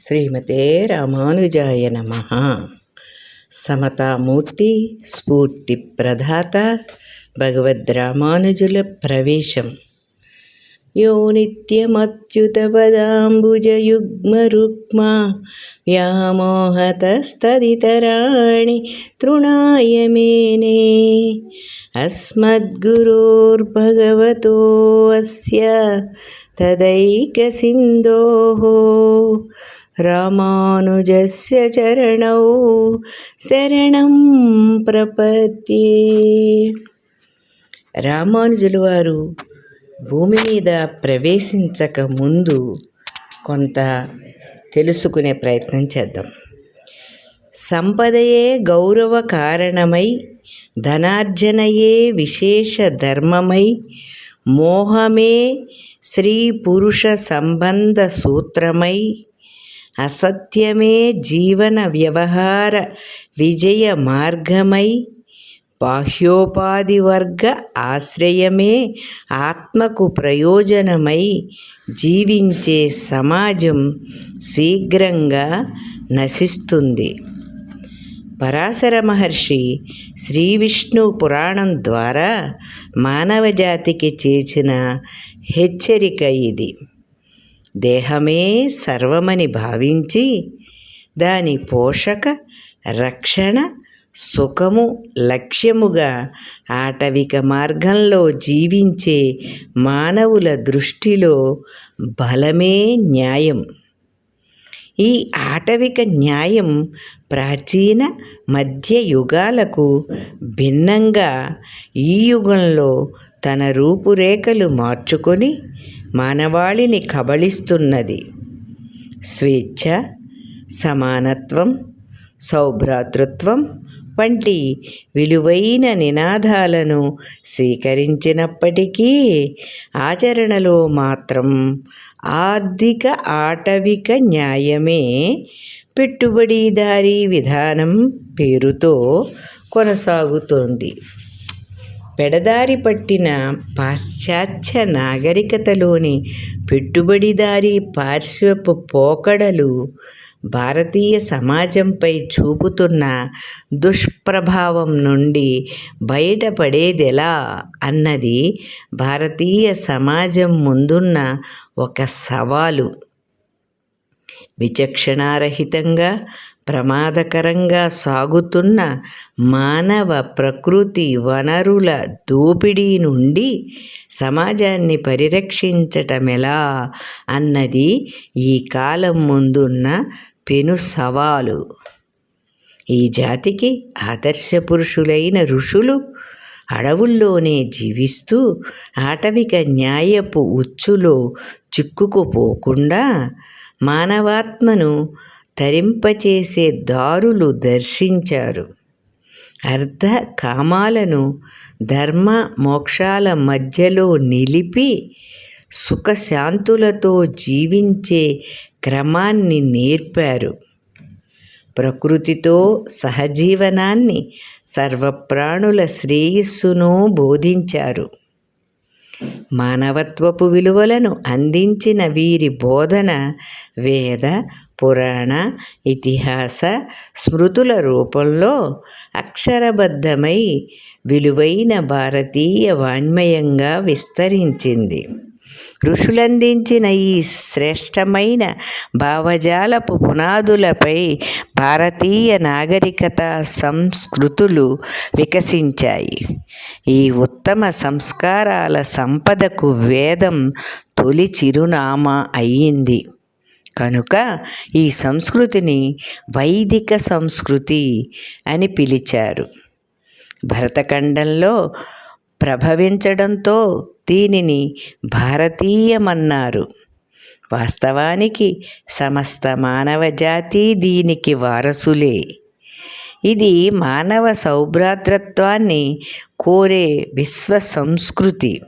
శ్రీమతే రామానుజాయ నమ. సమతామూర్తి స్ఫూర్తి ప్రదాత భగవద్ రామానుజుల ప్రవేశం. యో నిత్యమత్యుతపదాంబుజయుగ్మరుక్మా వ్యామోహతస్తదితరాణి తృణాయ మేనే. అస్మద్గురోర్భగవతోస్య తదైకసిందోః రామానుజస్య చరణౌ శరణం ప్రపత్తి. రామానుజులు వారు భూమి మీద ప్రవేశించక ముందు కొంత తెలుసుకునే ప్రయత్నం చేద్దాం. సంపదయే గౌరవ కారణమై ధనార్జనయే విశేష ధర్మమై మోహమే స్త్రీ పురుష సంబంధ సూత్రమై అసత్యమే జీవన వ్యవహార విజయ మార్గమై బాహ్యోపాధి వర్గ ఆశ్రయమే ఆత్మకు ప్రయోజనమై జీవించే సమాజం శీఘ్రంగా నశిస్తుంది. పరాశర మహర్షి శ్రీ విష్ణు పురాణం ద్వారా మానవజాతికి చేసిన హెచ్చరిక ఇది. దేహమే సర్వమని భావించి దాని పోషక రక్షణ సుఖము లక్ష్యముగా ఆటవిక మార్గంలో జీవించే మానవుల దృష్టిలో బలమే న్యాయం. ఈ ఆటవిక న్యాయం ప్రాచీన మధ్యయుగాలకు భిన్నంగా ఈ యుగంలో తన రూపురేఖలు మార్చుకొని మానవాళిని కబళిస్తున్నది. స్వేచ్ఛ సమానత్వం సౌభ్రాతృత్వం వంటి విలువైన నినాదాలను స్వీకరించినప్పటికీ ఆచరణలో మాత్రం ఆర్థిక ఆటవిక న్యాయమే పెట్టుబడిదారీ విధానం పేరుతో కొనసాగుతోంది. పెడదారి పట్టిన పాశ్చాత్య నాగరికతలోని పెట్టుబడిదారీ పార్శ్వపు పోకడలు భారతీయ సమాజంపై చూపుతున్న దుష్ప్రభావం నుండి బయటపడేదెలా అన్నది భారతీయ సమాజం ముందున్న ఒక సవాలు. విచక్షణారహితంగా ప్రమాదకరంగా సాగుతున్న మానవ ప్రకృతి వనరుల దోపిడీ నుండి సమాజాన్ని పరిరక్షించటమెలా అన్నది ఈ కాలం ముందున్న పెను సవాలు. ఈ జాతికి ఆదర్శ పురుషులైన ఋషులు అడవుల్లోనే జీవిస్తూ ఆటవిక న్యాయపు ఉచ్చులో చిక్కుకుపోకుండా మానవాత్మను తరింపచేసే దారులు దర్శించారు. అర్ధ కామాలను ధర్మ మోక్షాల మధ్యలో నిలిపి సుఖశాంతులతో జీవించే క్రమాన్ని నేర్పారు. ప్రకృతితో సహజీవనాన్ని సర్వప్రాణుల శ్రేయస్సును బోధించారు. మానవత్వపు విలువలను అందించిన వీరి బోధన వేద పురాణ ఇతిహాస స్మృతుల రూపంలో అక్షరబద్ధమై విలువైన భారతీయ వాంగ్మయంగా విస్తరించింది. ఋషులందించిన ఈ శ్రేష్టమైన భావజాలపు పునాదులపై భారతీయ నాగరికత సంస్కృతులు వికసించాయి. ఈ ఉత్తమ సంస్కారాల సంపదకు వేదం తొలి చిరునామా అయ్యింది కనుక ఈ సంస్కృతిని వైదిక సంస్కృతి అని పిలిచారు. భరతఖండంలో ప్రభవించడంతో దీనిని భారతీయమన్నారు. వాస్తవానికి సమస్త మానవ జాతి దీనికి వారసులే. ఇది మానవ సౌభ్రాతృత్వాన్ని కోరే విశ్వ సంస్కృతి.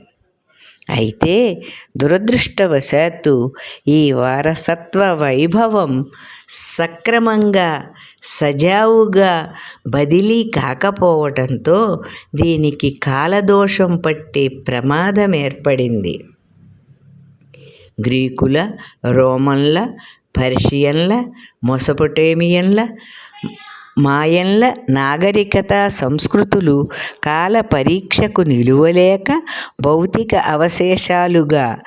అయితే దురదృష్టవశాత్తు ఈ వారసత్వ వైభవం సక్రమంగా సజావుగా బదిలీ కాకపోవటంతో దీనికి కాలదోషం పట్టే ప్రమాదం ఏర్పడింది. గ్రీకుల రోమన్ల పర్షియన్ల మొసపొటేమియన్ల మాయన్ల నాగరికత సంస్కృతులు కాల పరీక్షకు నిలువలేక భౌతిక అవశేషాలుగా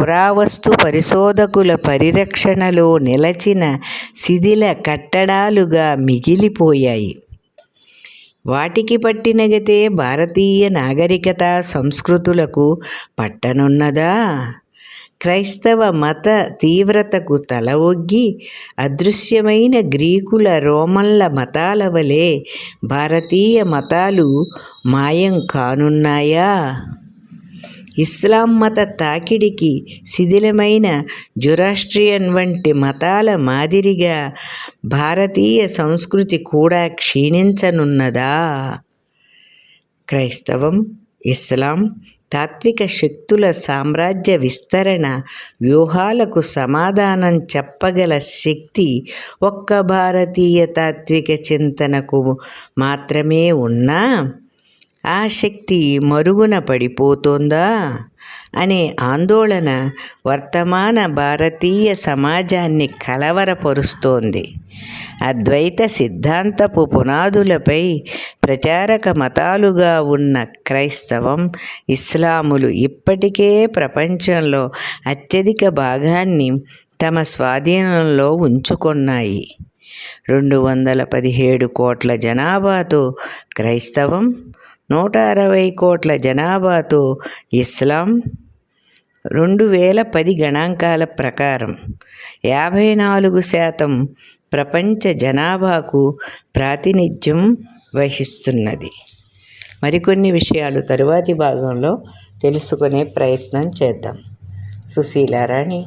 పురావస్తు పరిశోధకుల పరిరక్షణలో నిలచిన శిథిల కట్టడాలుగా మిగిలిపోయాయి. వాటికి పట్టినగతే భారతీయ నాగరికత సంస్కృతులకు పట్టనున్నదా? క్రైస్తవ మత తీవ్రతకు తల ఒగ్గి అదృశ్యమైన గ్రీకుల రోమన్ల మతాల వలె భారతీయ మతాలు మాయం కానున్నాయా? ఇస్లాం మత తాకిడికి శిథిలమైన జురాస్ట్రియన్ వంటి మతాల మాదిరిగా భారతీయ సంస్కృతి కూడా క్షీణించనున్నదా? క్రైస్తవం ఇస్లాం తాత్విక శక్తుల సామ్రాజ్య విస్తరణ వ్యూహాలకు సమాధానం చెప్పగల శక్తి ఒక్క భారతీయ తాత్విక చింతనకు మాత్రమే ఉన్నా? ఆ శక్తి మరుగున పడిపోతోందా? అనే ఆందోళన వర్తమాన భారతీయ సమాజాన్ని కలవరపరుస్తోంది. అద్వైత సిద్ధాంతపు పునాదులపై ప్రచారక మతాలుగా ఉన్న క్రైస్తవం ఇస్లాములు ఇప్పటికే ప్రపంచంలో అత్యధిక భాగాన్ని తమ స్వాధీనంలో ఉంచుకున్నాయి. రెండు వందల పదిహేడు కోట్ల జనాభాతో క్రైస్తవం నూట అరవై కోట్ల జనాభాతో ఇస్లాం రెండు వేల పది గణాంకాల ప్రకారం యాభై నాలుగు శాతం ప్రపంచ జనాభాకు ప్రాతినిధ్యం వహిస్తున్నది. మరికొన్ని విషయాలు తరువాతి భాగంలో తెలుసుకునే ప్రయత్నం చేద్దాం. సుశీలారాణి